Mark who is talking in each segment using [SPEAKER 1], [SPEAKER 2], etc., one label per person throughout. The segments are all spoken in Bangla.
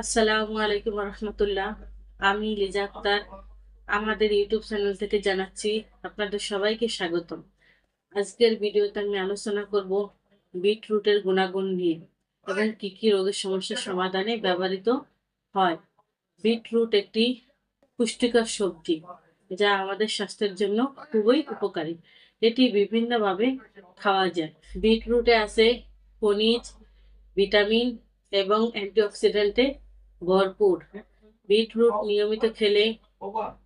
[SPEAKER 1] আসসালামু আলাইকুম রহমতুল্লাহ আমি লিজা আক্তার, আমাদের ইউটিউব চ্যানেল থেকে জানাচ্ছি আপনাদের সবাইকে স্বাগতম। আজকের ভিডিওতে আমি আলোচনা করব বিটরুটের গুণাগুণ নিয়ে এবং কি কি রোগের সমস্যার সমাধানে ব্যবহৃত হয়। বিটরুট একটি পুষ্টিকর সবজি যা আমাদের স্বাস্থ্যের জন্য খুবই উপকারী। এটি বিভিন্নভাবে খাওয়া যায়। বিটরুটে আছে খনিজ, ভিটামিন এবং অ্যান্টিঅক্সিডেন্টে ভরপুর বিটরুট নিয়মিত খেলে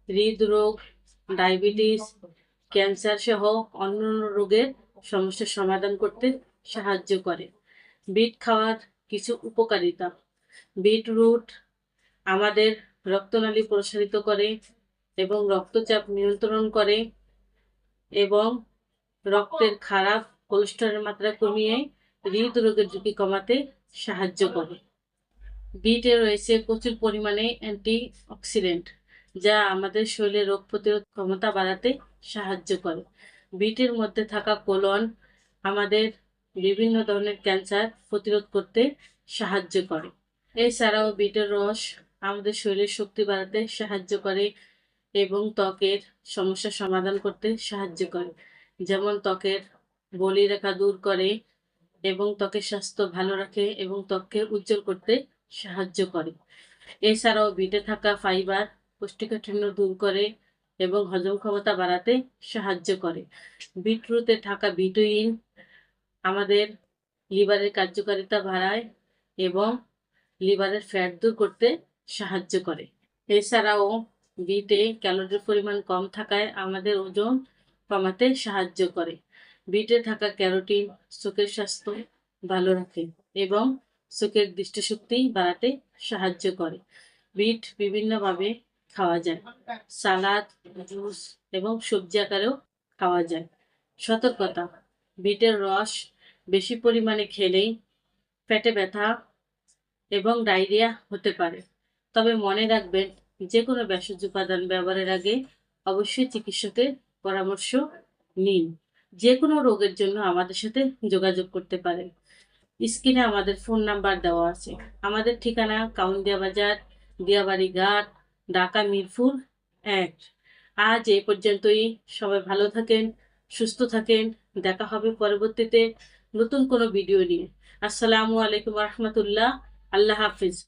[SPEAKER 1] হৃদরোগ, ডায়াবেটিস, ক্যান্সার সহ অন্যান্য রোগের সমস্যার সমাধান করতে সাহায্য করে। বিট খাওয়ার কিছু উপকারিতা। বিটরুট আমাদের রক্তনালী প্রসারিত করে এবং রক্তচাপ নিয়ন্ত্রণ করে এবং রক্তের খারাপ কোলেস্টেরলের মাত্রা কমিয়ে হৃদরোগের ঝুঁকি কমাতে সাহায্য করে। বিটে রয়েছে প্রচুর পরিমাণে অ্যান্টি অক্সিডেন্ট যা আমাদের শরীরে রোগ প্রতিরোধ ক্ষমতা বাড়াতে সাহায্য করে। বিটের মধ্যে থাকা কোলন আমাদের বিভিন্ন ধরনের ক্যান্সার প্রতিরোধ করতে সাহায্য করে। এছাড়াও বিটের রস আমাদের শরীরের শক্তি বাড়াতে সাহায্য করে এবং ত্বকের সমস্যা সমাধান করতে সাহায্য করে। যেমন ত্বকের বলিরেখা দূর করে এবং ত্বকের স্বাস্থ্য ভালো রাখে এবং ত্বককে উজ্জ্বল করতে সাহায্য করে। এছাড়াও বিটে থাকা ফাইবার কোষ্ঠকাঠিন্য দূর করে এবং হজম ক্ষমতা বাড়াতে সাহায্য করে। বিটরুটে থাকা বিটুইন আমাদের লিভারের কার্যকারিতা বাড়ায় এবং লিভারের ফ্যাট দূর করতে সাহায্য করে। এছাড়াও বিটে ক্যালোরির পরিমাণ কম থাকায় আমাদের ওজন কমাতে সাহায্য করে। বিটে থাকা ক্যারোটিন চোখের স্বাস্থ্য ভালো রাখে এবং চোখের দৃষ্টিশক্তি বাড়াতে সাহায্য করে। বিট বিভিন্নভাবে খাওয়া যায়। সালাদ, জুস এবং সবজি আকারেও খাওয়া যায়। সতর্কতা, বিটের রস বেশি পরিমাণে খেলেই পেটে ব্যথা এবং ডায়রিয়া হতে পারে। তবে মনে রাখবেন যে কোনো ভেষজ উপাদান ব্যবহারের আগে অবশ্যই চিকিৎসকের পরামর্শ নিন। যে কোনো রোগের জন্য আমাদের সাথে যোগাযোগ করতে পারেন। স্ক্রিনে আমাদের ফোন নাম্বার দেওয়া আছে। আমাদের ঠিকানা কাউন্দিয়া বাজার দিয়াবাড়ি ঘাট, ঢাকা মিরপুর এক। আজ এই পর্যন্তই। সবাই ভালো থাকেন, সুস্থ থাকেন। দেখা হবে পরবর্তীতে নতুন কোনো ভিডিও নিয়ে। আসসালামু আলাইকুম রহমতুল্লাহ। আল্লাহ হাফিজ।